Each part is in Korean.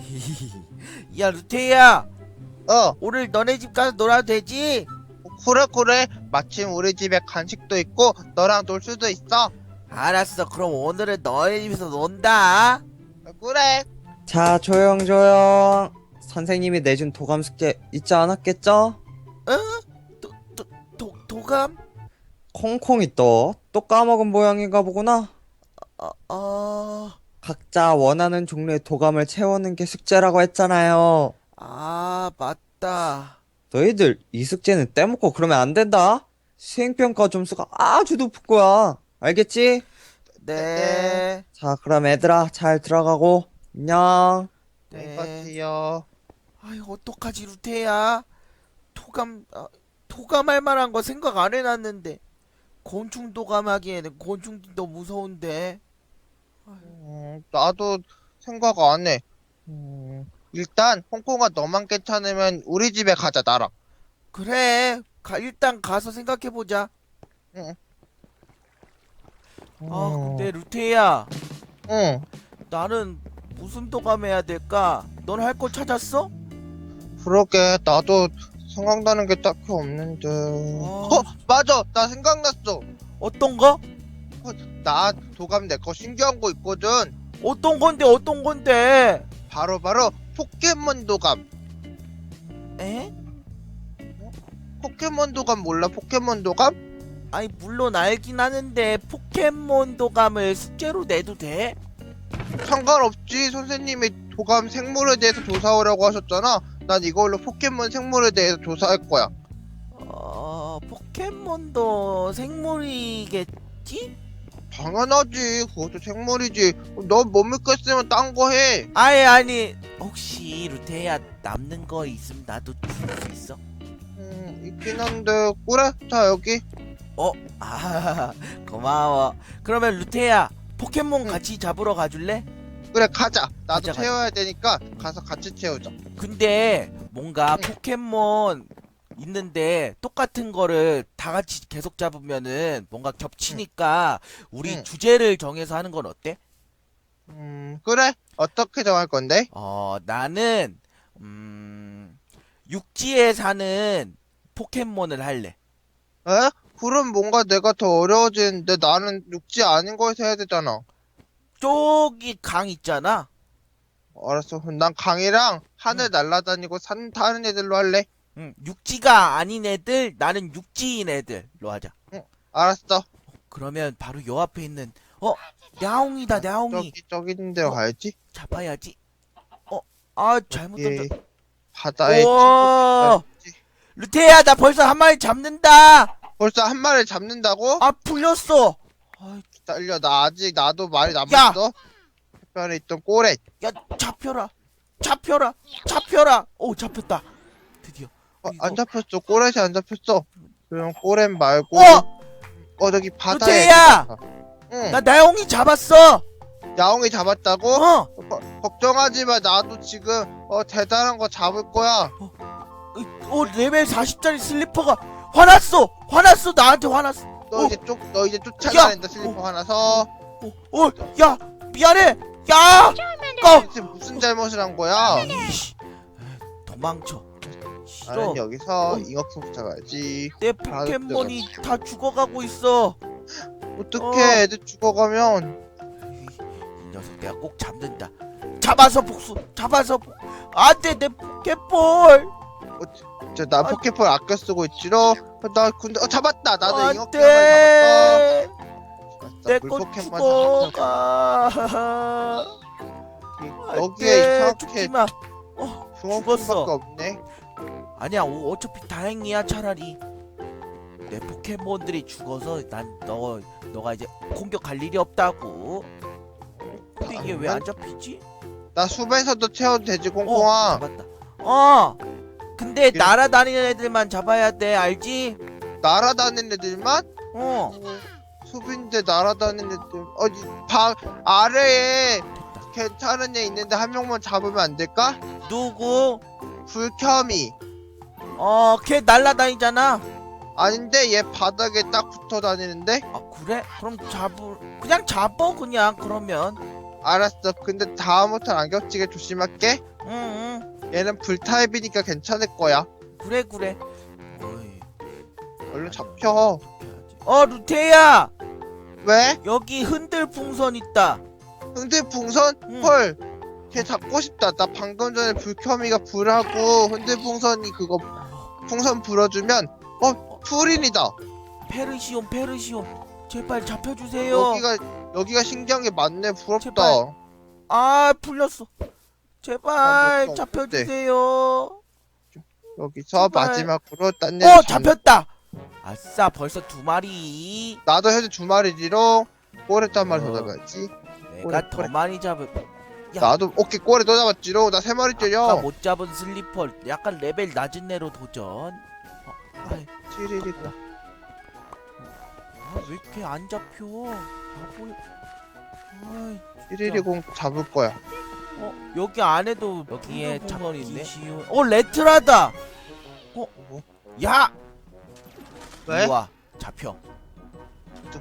야 루테야 어, 오늘 너네 집 가서 놀아도 되지? 그래, 그래. 마침 우리 집에 간식도 있고, 너랑 놀 수도 있어. 알았어 그럼 오늘은 너네 집에서 논다 그래. 자, 조용, 조용. 선생님이 내준 도감 숙제 잊지 않았겠죠? 도, 도감? 콩콩이 또, 또 까먹은 모양인가 보구나. 어, 어... 각자 원하는 종류의 도감을 채우는 게 숙제라고 했잖아요. 아 맞다 너희들 이 숙제는 떼먹고 그러면 안 된다. 수행평가 점수가 아주 높을 거야. 알겠지? 네 자, 그럼 얘들아 잘 들어가고 안녕. 네. 안녕하세요. 아이 어떡하지 루테야 도감 아, 도감할 만한 거 생각 안 해놨는데 곤충 도감하기에는 곤충이 더 무서운데 음, 나도 생각 안 해. 음, 일단, 홍콩아 너만 괜찮으면 우리 집에 가자, 나랑. 그래 가, 일단 가서 생각해보자 아 음, 근데 루테야 응, 나는 무슨 도감 해야 될까? 넌 할 거 찾았어? 그러게. 나도 생각나는 게 딱히 없는데. 어. 어, 맞아. 나 생각났어. 어떤 거? 나 도감 내 거 신기한 거 있거든. 어떤 건데 어떤 건데? 바로 바로 포켓몬 도감. 에? 포켓몬 도감 몰라? 포켓몬 도감? 아니 물론 알긴 하는데 포켓몬 도감을 숙제로 내도 돼? 상관없지. 선생님이 도감 생물에 대해서 조사하라고 하셨잖아. 난 이걸로 포켓몬 생물에 대해서 조사할 거야. 어 포켓몬도 생물이겠지? 당연하지. 그것도 생물이지. 너 못 믿겠으면 딴 거 해. 아니 아니 혹시 루테야 남는 거 있으면 나도 줄 수 있어? 음, 있긴 한데. 그래. 자, 여기. 아 고마워 그러면 루테야 포켓몬 응. 같이 잡으러 가줄래? 그래, 가자. 나도 가자, 가자. 채워야 되니까 가서 같이 채우자. 근데 뭔가 응. 포켓몬 있는데 똑같은 거를 다 같이 계속 잡으면은 뭔가 겹치니까 우리 응. 주제를 정해서 하는 건 어때? 음, 그래. 어떻게 정할 건데? 어 나는 음 육지에 사는 포켓몬을 할래. 에? 그럼 뭔가 내가 더 어려워지는데 나는 육지 아닌 거에서 해야 되잖아. 저기 강 있잖아. 알았어. 그럼 난 강이랑 하늘 날아다니고 산 타는 애들로 할래. 응, 육지가 아닌 애들, 나는 육지인 애들로 하자. 알았어. 그러면 바로 요 앞에 있는 어 야옹이다 야옹이 저기 저기 있는 데로 어. 가야지. 잡아야지. 어, 아 잘못 여기 던져. 바다에 우와. 친구들 있지. 루테야 나 벌써 한 마리 잡는다. 벌써 한 마리 잡는다고? 아 풀렸어. 아, 기다려. 나 아직 나도 말이 남았어. 해변에 있던 꼬레. 야 잡혀라, 잡혀라, 잡혀라. 오 잡혔다. 드디어. 어. 안 잡혔어. 꼬렛이 안 잡혔어. 그럼 꼬렛 말고 어, 어 저기 바다에 루테야! 있다. 응. 나 나영이 잡았어. 야옹이 잡았다고? 어, 거- 걱정하지 마. 나도 지금 어 대단한 거 잡을 거야. 어 레벨 40짜리 슬리퍼가 화났어, 화났어 나한테 화났어. 너 어. 이제 쫓, 너 이제 쫓아다닌다 슬리퍼 하나 서. 어, 어, 야 미안해. 야, 어. 도대체 무슨 잘못을 한 거야? 이씨, 도망쳐. 싫어. 나는 여기서 어. 잉어킹 쫓아가야지. 내 포켓몬이 다 죽어가고 있어. 어떻게 어. 애들 죽어가면 이 녀석 내가 꼭 잡는다. 잡아서 복수. 잡아서 복. 안돼 내 포켓볼. 저나 아. 포켓볼 아껴 쓰고 있지로. 나 근데 어 잡았다. 나도 잉어킹 안돼. 잡았어. 내물거 포켓몬 죽어가. 잡았어. 여기에 이상하게 죽지 마. 어, 죽었어. 없네. 아니야 오, 어차피 다행이야 차라리. 내 포켓몬들이 죽어서 난 너 너가 이제 공격할 일이 없다고. 근데 이게 왜 안 잡히지? 나 숲에서도 채워도 되지 어, 콩콩아. 잡았다. 어. 근데 이렇게- 날아다니는 애들만 잡아야 돼, 알지? 날아다니는 애들만? 어. 숲인데 날아다니는 애들 어디 방 아래에. 괜찮은 애 있는데 한 명만 잡으면 안 될까? 누구? 불켜미 어, 걔 날아다니잖아. 아닌데 얘 바닥에 딱 붙어 다니는데 아, 그래? 그럼 잡을 그냥 잡어 그냥 그러면. 알았어 근데 다음부터는 안 겹치게 조심할게 응, 얘는 불타입이니까 괜찮을 거야. 응. 그래, 그래. 어이, 얼른 잡혀. 어, 루테야! 왜? 여기 흔들 풍선 있다. 흔들풍선? 응. 헐. 걔 잡고 싶다. 나 방금 전에 불켜미가 불하고 흔들풍선이 그거 풍선 불어주면 어 푸린이다. 페르시온, 페르시온. 제발 잡혀주세요. 여기가 여기가 신기한 게 많네. 부럽다. 제발. 아, 풀렸어. 제발 아, 못 잡혀주세요. 여기서 제발. 마지막으로 딴 어, 애. 잡혔다. 아싸, 벌써 두 마리. 나도 현재 두 마리지로 꼬레도 한 마리 더 어. 잡아야지. 내가 그래, 더 그래. 많이 잡을. 야. 나도 오케이 꼬레 또 잡았지로. 나세 마리 아까 때려. 못 잡은 슬리퍼 약간 레벨 낮은 애로 도전. 어, 아이, 찌리리고. 아, 왜 이렇게 안 잡혀? 바보. 아이, 찌리리공 잡을 거야. 어, 여기 안에도 여기에 창원 있네. 어, 레트라다. 어, 뭐? 야, 왜? 이리 와, 잡혀.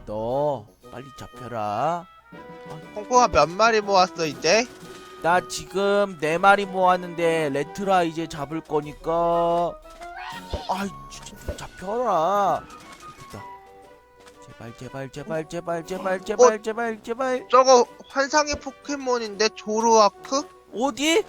너 빨리 잡혀라. 콩콩아 몇 마리 모았어 이제? 나 지금 네 마리 모았는데 레트라 이제 잡을 거니까. 아이, 진짜 좀 잡혀라. 됐다. 제발, 제발, 제발, 제발, 제발, 제발, 제발, 제발. 저거 환상의 포켓몬인데 조르아크? 어디?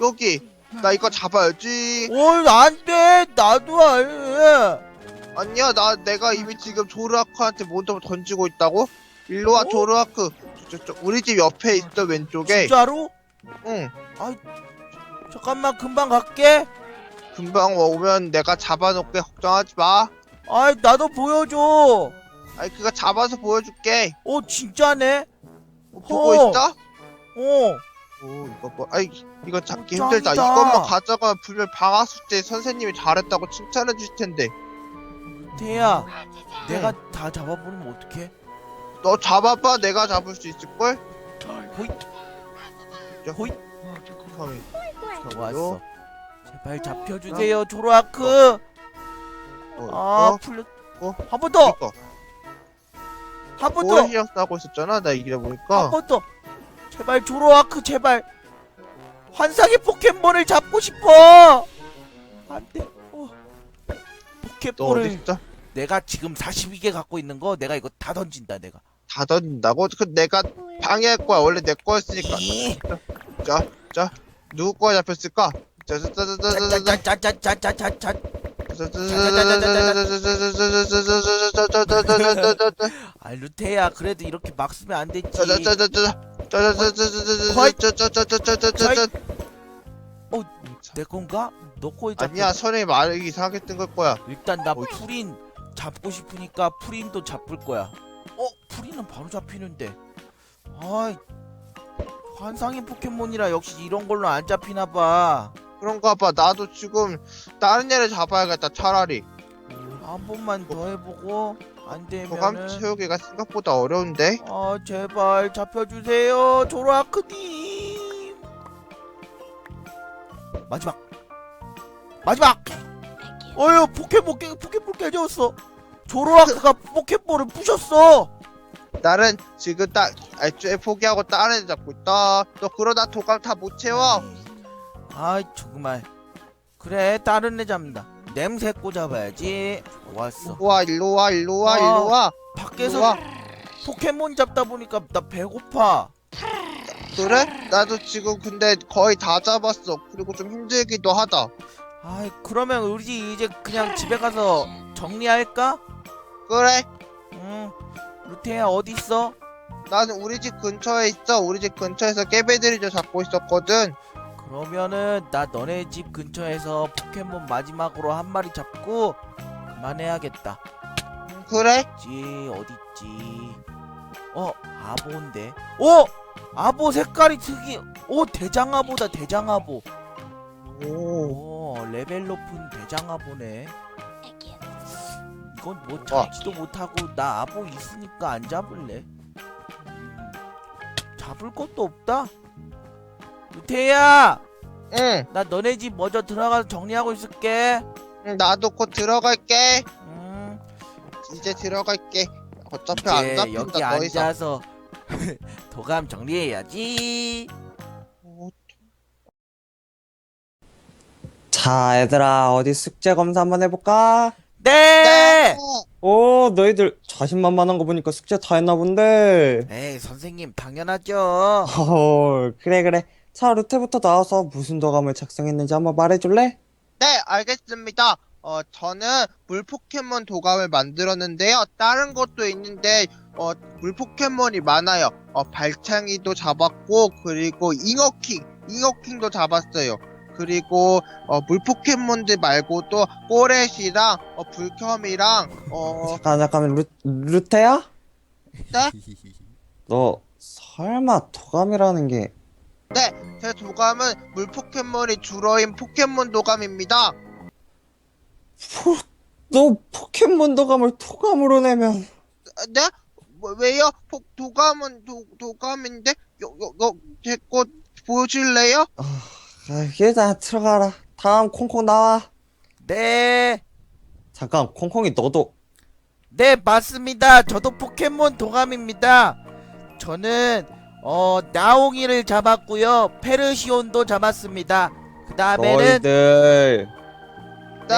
여기. 나 이거 잡아야지. 어, 안 돼. 나도 알. 아니야 나 내가 이미 지금 조르아크한테 몬더 던지고 있다고? 일로 와 어? 조르아크. 저, 저, 우리 집 옆에 있어 왼쪽에. 진짜로? 응. 잠깐만 금방 갈게. 금방 오면 내가 잡아놓게 걱정하지 마. 아이 나도 보여줘. 아이 그거 잡아서 보여줄게. 어 진짜네. 어, 보고 어. 있어? 어. 오 이거 뭐 아이 이거 잡기 짱이다. 힘들다. 이것만 가져가면 분명 방학숙 때 선생님이 잘했다고 칭찬해 주실 텐데. 태야, 내가 다 잡아보면 어떡해? 너 잡아봐 내가 잡을 수 있을 걸? 호잇. 야, 호잇. 그럼 좋았어. 제발 잡혀주세요, 조로아크. 어, 아 어, 풀렸. 어? 한 번 더. 이거 한번 더. 신경 쓰고 있었잖아 나 이기다 보니까 한번 더. 제발 조로아크 제발. 환상의 포켓몬을 잡고 싶어. 안 돼. 어. 너 포켓볼을 어디 있어? 내가 지금 42개 갖고 있는 거 내가 이거 다 던진다 내가. 다 던진다고? 그 내가 방해할 거야 원래 내 거였으니까 이. 자 누구 거에 잡혔을까? 짜자자 자 자 자 자 짜짜짜짜짜짜짜. 아 루테야 그래도 이렇게 막 쓰면 안 되지. 내 건가? 너 거에 잡혀. 아니야 선생님 말이 이상하게 뜬걸 거야 일단 나 어이. 프린 잡고 싶으니까 프린도 잡을 거야. 어? 프린은 바로 잡히는데. 아이 환상의 포켓몬이라 역시 이런 걸로 안 잡히나 봐. 그런가 봐 나도 지금 다른 애를 잡아야겠다 차라리. 한 번만 더 해보고 안 도감 되면은 채우기가 생각보다 어려운데? 아 제발 잡혀주세요 조로아크님. 마지막. 마지막. 어휴 포켓몬 깨 포켓볼 깨졌어. 조로아크가 포켓볼을 부셨어 나는 지금 딱 애초에 포기하고 다른 애 잡고 있다. 너 그러다 도감 다 못 채워. 아이 정말. 그래 다른 애 잡는다. 냄새코 잡아야지. 좋았어. 와 일로 와 일로 와 아. 일로 와. 밖에서 일로 와. 포켓몬 잡다 보니까 나 배고파. 그래? 나도 지금 근데 거의 다 잡았어. 그리고 좀 힘들기도 하다. 아이 그러면 우리 이제 그냥 집에 가서 정리할까? 그래. 응 루테야 어디 있어? 나는 우리 집 근처에 있어 우리 집 근처에서 깨배들이도 잡고 있었거든 그러면은 나 너네 집 근처에서 포켓몬 마지막으로 한 마리 잡고 그만해야겠다. 그래? 지 어디 있지? 어 아보인데. 어 아보 색깔이 특이. 오 대장아보다 대장아보. 오 오 레벨 높은 대장아보네. 이건 뭐 와. 잡지도 못하고 나 아보 있으니까 안 잡을래. 음, 잡을 것도 없다. 루테야, 응, 나 너네 집 먼저 들어가서 정리하고 있을게. 응, 나도 곧 들어갈게 음, 이제 들어갈게 어차피 안 이제 잡힌다 여기 더 이상 앉아서 도감 정리해야지. 자, 얘들아, 어디 숙제 검사 한번 해볼까? 네! 오, 너희들 자신만만한 거 보니까 숙제 다 했나 본데. 에이 선생님 당연하죠 어, 그래, 그래. 자, 루테부터 나와서 무슨 도감을 작성했는지 한번 말해줄래? 네, 알겠습니다. 어, 저는 물 포켓몬 도감을 만들었는데요. 다른 것도 있는데, 어, 물 포켓몬이 많아요. 어, 발창이도 잡았고, 그리고 잉어킹, 잉어킹도 잡았어요. 그리고, 어, 물 포켓몬들 말고도, 꼬렛이랑, 어, 불켬이랑, 어, 잠깐, 잠깐, 루, 루테야? 네? 너, 설마 도감이라는 게, 제 도감은 물 포켓몬이 주로인 포켓몬 도감입니다. 포, 너 포켓몬 도감을 도감으로 내면, 아, 네? 뭐, 왜요? 포, 도감은 도, 도감인데? 요, 요, 요, 제거 보실래요? 아, 일단 들어가라. 다음 콩콩 나와. 네 잠깐, 콩콩이 너도, 네, 맞습니다. 저도 포켓몬 동감입니다. 저는 어 나옹이를 잡았고요. 페르시온도 잡았습니다. 그 다음에는 너희들, 네?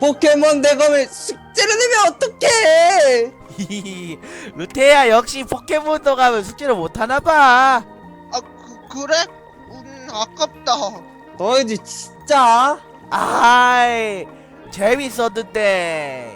포켓몬 대검을 숙제를 내면 어떡해! 루테야 역시 포켓몬 동감을 숙제를 못하나 봐. 아, 그, 그래? 음, 아깝다. 너희들 진짜? 아이 재밌었는데.